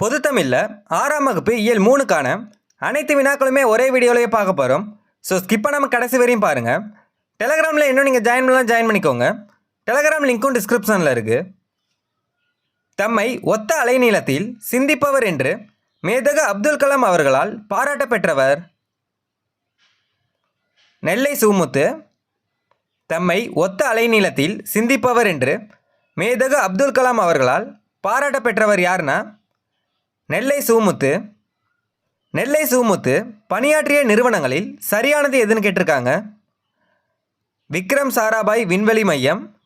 பொதுத்தமிழில் ஆறாம் வகுப்பு இயல் மூணுக்கான அனைத்து வினாக்களுமே ஒரே வீடியோலேயே பார்க்க போகிறோம் ஸோ ஸ்கிப் பண்ணாமல் கடைசி வரையும் பாருங்கள் டெலகிராமில் இன்னும் நீங்கள் ஜாயின் பண்ணலாம் ஜாயின் பண்ணிக்கோங்க. டெலகிராம் லிங்க்கும் டிஸ்கிரிப்ஷனில் இருக்குது தம்மை ஒத்த அலைநீளத்தில் சிந்திப்பவர் என்று மேதக அப்துல் கலாம் அவர்களால் பாராட்ட பெற்றவர் நெல்லை சுமுத்து தம்மை ஒத்த அலைநீளத்தில் சிந்திப்பவர் என்று மேதக அப்துல் கலாம் அவர்களால் பாராட்ட பெற்றவர் யாருன்னா நெல்லை சூமுத்து. நெல்லை சூமுத்து பணியாற்றிய நிறுவனங்களில் சரியானது எதுன்னு கேட்டிருக்காங்க. விக்ரம் சாராபாய் விண்வெளி மையம்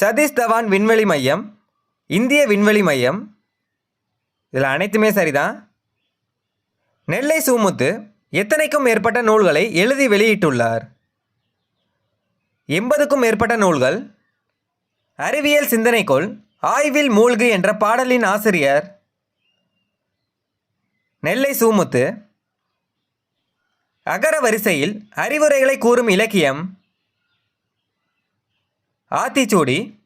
சதீஷ் தவான் விண்வெளி மையம் இந்திய விண்வெளி மையம். இதில் அனைத்துமே சரிதான். நெல்லை சூமுத்து எத்தனைக்கும் மேற்பட்ட நூல்களை எழுதி வெளியிட்டுள்ளார்? எண்பதுக்கும் மேற்பட்ட நூல்கள். அறிவியல் சிந்தனைக்குள் ஆய்வில் மூழ்கு என்ற பாடலின் ஆசிரியர் நெல்லை சூமுத்து. அகர வரிசையில் அறிவுரைகளை கூறும் இலக்கியம். ஆத்திச்சூடி.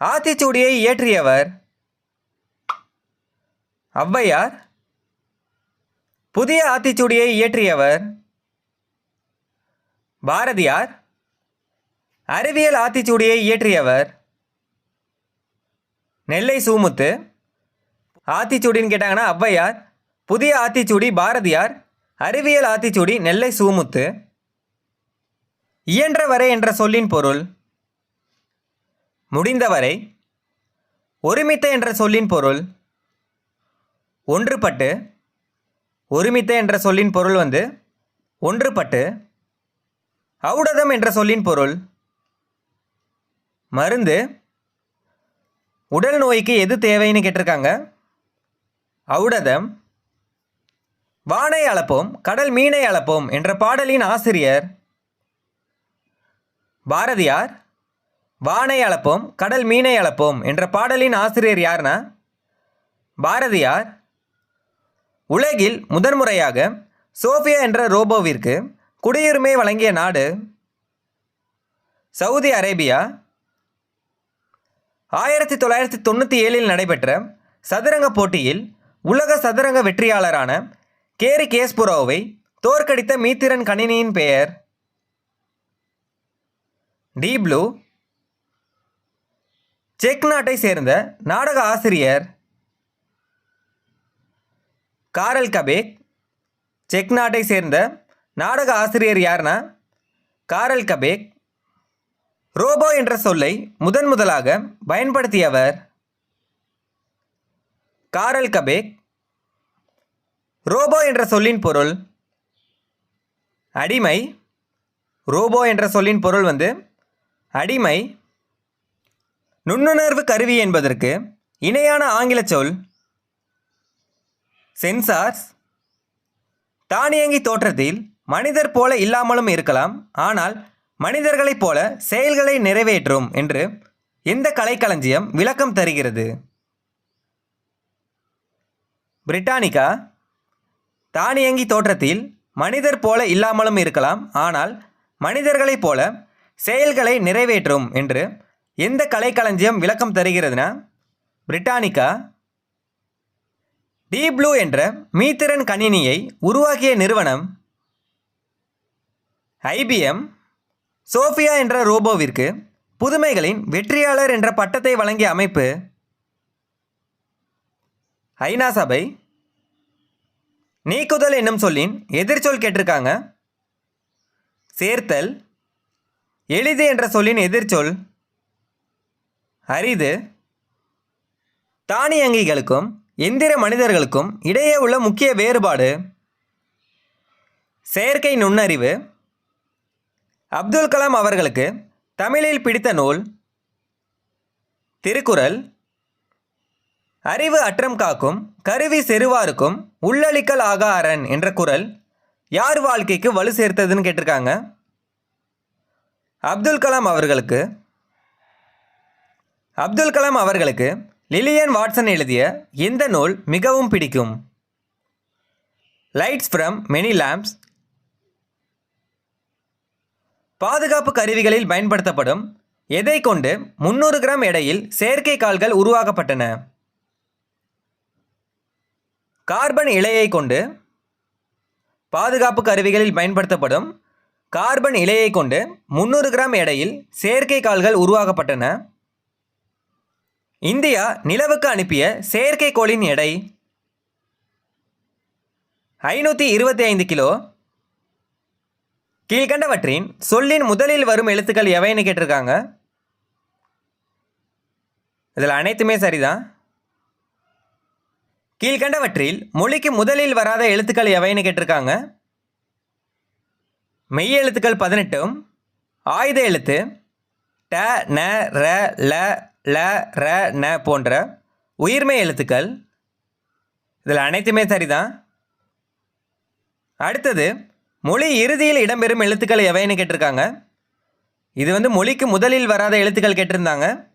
ஆத்திச்சூடியை இயற்றியவர் ஔவையார். புதிய ஆத்திச்சூடியை இயற்றியவர் பாரதியார். அறிவியல் ஆத்திச்சூடியை இயற்றியவர் நெல்லை சூமுத்து. ஆத்திச்சூடின்னு கேட்டாங்கன்னா ஔவையார் புதிய ஆத்திச்சூடி பாரதியார் அறிவியல் ஆத்திச்சூடி நெல்லை சூமுத்து. இயன்றவரை என்ற சொல்லின் பொருள் முடிந்தவரை ஒருமித்த என்ற சொல்லின் பொருள் ஒன்றுபட்டு ஒருமித்த என்ற சொல்லின் பொருள் வந்து ஒன்றுபட்டு ஔடதம் என்ற சொல்லின் பொருள் மருந்து உடல் நோய்க்கு எது தேவைன்னு கேட்டிருக்காங்க. அவுடதம் வானை அளப்போம் கடல் மீனை அளப்போம் என்ற பாடலின் ஆசிரியர் பாரதியார் வானை அளப்போம் கடல் மீனை அளப்போம் என்ற பாடலின் ஆசிரியர் யார்னா? பாரதியார். உலகில் முதன்முறையாக சோஃபியா என்ற ரோபோவிற்கு குடியுரிமை வழங்கிய நாடு சவுதி அரேபியா. ஆயிரத்தி தொள்ளாயிரத்தி தொண்ணூற்றி ஏழில் நடைபெற்ற சதுரங்க போட்டியில் உலக சதுரங்க வெற்றியாளரான கேரி கேஸ்புரோவை தோற்கடித்த மீத்திரன் கணினியின் பெயர் டீப்ளூ செக் நாட்டை சேர்ந்த நாடக ஆசிரியர் காரல் கபேக். செக் நாட்டை சேர்ந்த நாடக ஆசிரியர் யார்னா காரல் கபேக். ரோபோ என்ற சொல்லை முதன் முதலாக பயன்படுத்தியவர் காரல் கபேக். ரோபோ என்ற சொல்லின் பொருள் அடிமை. ரோபோ என்ற சொல்லின் பொருள் வந்து அடிமை. நுண்ணுணர்வு கருவி என்பதற்கு இணையான ஆங்கில சொல் சென்சார்ஸ் தானியங்கி தோற்றத்தில் மனிதர் போல இல்லாமலும் இருக்கலாம் ஆனால் மனிதர்களைப் போல செயல்களை நிறைவேற்றும் என்று எந்த கலைக்களஞ்சியம் விளக்கம் தருகிறது. பிரிட்டானிகா தானியங்கி தோற்றத்தில் மனிதர் போல இல்லாமலும் இருக்கலாம் ஆனால் மனிதர்களைப் போல செயல்களை நிறைவேற்றும் என்று எந்த கலைக்களஞ்சியம் விளக்கம் தருகிறதுனா? பிரிட்டானிக்கா? டீ ப்ளூ என்ற மீத்திரன் கணினியை உருவாக்கிய நிறுவனம் ஐபிஎம் சோஃபியா என்ற ரோபோவிற்கு புதுமைகளின் வெற்றியாளர் என்ற பட்டத்தை வழங்கிய அமைப்பு ஐநா சபை நீக்குதல் என்னும் சொல்லின் எதிர்ச்சொல் கேட்டிருக்காங்க. சேர்த்தல் எளிது என்ற சொல்லின் எதிர்ச்சொல் அரிது தானியங்கிகளுக்கும் எந்திர மனிதர்களுக்கும் இடையே உள்ள முக்கிய வேறுபாடு செயற்கை நுண்ணறிவு அப்துல் கலாம் அவர்களுக்கு தமிழில் பிடித்த நூல் திருக்குறள் அறிவு அற்றம் காக்கும் கருவி செருவாருக்கும் உள்ளளிக்கல் ஆகா அரண் என்ற குரல் யார் வாழ்க்கைக்கு வலு சேர்த்ததுன்னு கேட்டிருக்காங்க. அப்துல் கலாம் அவர்களுக்கு அப்துல் கலாம் அவர்களுக்கு லிலியன் வாட்சன் எழுதிய எந்த நூல் மிகவும் பிடிக்கும். லைட்ஸ் ஃப்ரம் மெனி லேம்ப்ஸ் பாதுகாப்பு கருவிகளில் பயன்படுத்தப்படும் எதை கொண்டு முந்நூறு கிராம் எடையில் செயற்கை கால்கள் உருவாக்கப்பட்டன? கார்பன் இலையை கொண்டு பாதுகாப்பு கருவிகளில் பயன்படுத்தப்படும் கார்பன் இலையை கொண்டு முந்நூறு கிராம் எடையில் செயற்கை கால்கள் உருவாக்கப்பட்டன. இந்தியா நிலவுக்கு அனுப்பிய செயற்கைக்கோளின் எடை ஐநூற்றி இருபத்தி ஐந்து கிலோ. கீழ்கண்டவற்றின் சொல்லின் முதலில் வரும் எழுத்துக்கள் எவைன்னு கேட்டிருக்காங்க. இதில் அனைத்துமே சரிதான். கீழ்கண்டவற்றில் மொழிக்கு முதலில் வராத எழுத்துக்கள் எவைன்னு கேட்டிருக்காங்க? மெய் எழுத்துக்கள் பதினெட்டும் ஆயுத எழுத்து ட ந ர ல ல ர ந போன்ற உயிர்மெய் எழுத்துக்கள். இதில் அனைத்துமே சரிதான். அடுத்தது மொழி இறுதியில் இடம்பெறும் எழுத்துக்கள் எவைன்னு கேட்டிருக்காங்க. இது வந்து மொழிக்கு முதலில் வராத எழுத்துக்கள் கேட்டிருந்தாங்க.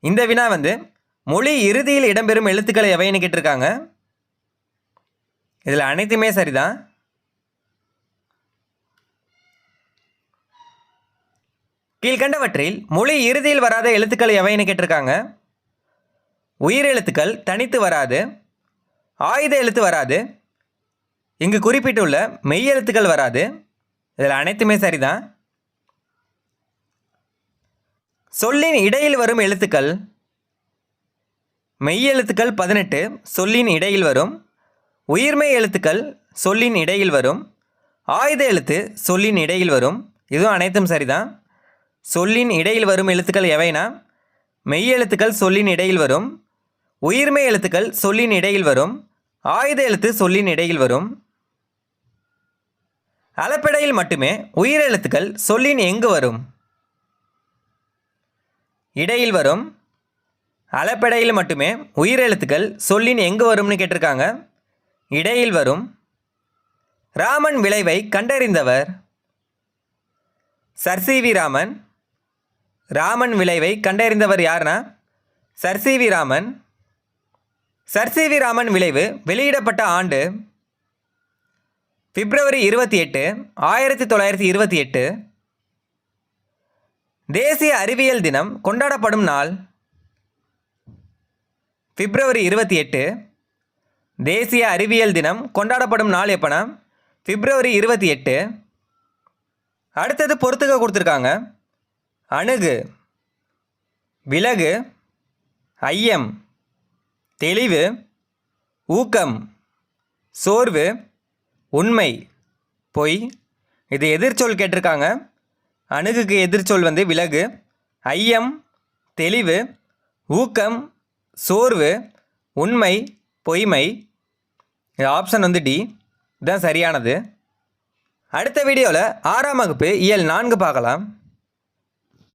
இந்த வினா வந்து மொழி இறுதியில் இடம்பெறும் எழுத்துக்களை எவைன்னு கேட்டிருக்காங்க? இதில் அனைத்துமே சரிதான். கீழ்கண்டவற்றில் மொழி இறுதியில் வராத எழுத்துக்கள் எவைன்னு கேட்டிருக்காங்க? உயிர் எழுத்துக்கள் தனித்து வராது. ஆயுத எழுத்து வராது. இங்கு குறிப்பிட்டுள்ள மெய் எழுத்துக்கள் வராது. இதில் அனைத்துமே சரிதான். சொல்லின் இடையில் வரும் எழுத்துக்கள் மெய் எழுத்துக்கள் பதினெட்டு சொல்லின் இடையில் வரும். உயிர்மெய் எழுத்துக்கள் சொல்லின் இடையில் வரும். ஆயுத எழுத்து சொல்லின் இடையில் வரும். இதுவும் அனைத்தும் சரிதான். சொல்லின் இடையில் வரும் எழுத்துக்கள் எவைனா? மெய் எழுத்துக்கள் சொல்லின் இடையில் வரும். உயிர்மெய் எழுத்துக்கள் சொல்லின் இடையில் வரும். ஆயுத எழுத்து சொல்லின் இடையில் வரும். அளப்பெடையில் மட்டுமே உயிர் எழுத்துக்கள் சொல்லின் எங்கு வரும்? இடையில் வரும். அலப்படையில் மட்டுமே உயிரெழுத்துக்கள் சொல்லின் எங்கு வரும்னு கேட்டிருக்காங்க. இடையில் வரும். ராமன் விளைவை கண்டறிந்தவர். Sir C V Raman. Raman விளைவை கண்டறிந்தவர் யாருன்னா Sir C V Raman. Sir C V Raman விளைவு வெளியிடப்பட்ட ஆண்டு பிப்ரவரி இருபத்தி எட்டு ஆயிரத்தி தொள்ளாயிரத்தி இருபத்தி எட்டு. தேசிய அறிவியல் தினம் கொண்டாடப்படும் நாள். பிப்ரவரி இருபத்தி எட்டு தேசிய அறிவியல் தினம் கொண்டாடப்படும் நாள் எப்போனா? பிப்ரவரி இருபத்தி எட்டு. அடுத்தது பொறுத்துக்க கொடுத்துருக்காங்க. அணுகு விலகு ஐயம் தெளிவு ஊக்கம் சோர்வு உண்மை பொய். இது எதிர்ச்சொல் கேட்டிருக்காங்க. அணுகுக்கு எதிர்ச்சொல் வந்து விலகு ஐயம் தெளிவு ஊக்கம் சோர்வு உண்மை பொய்மை. இது ஆப்ஷன் வந்து டி இதுதான் சரியானது. அடுத்த வீடியோவில் ஆறாம் வகுப்பு இயல் நான்கு பார்க்கலாம்.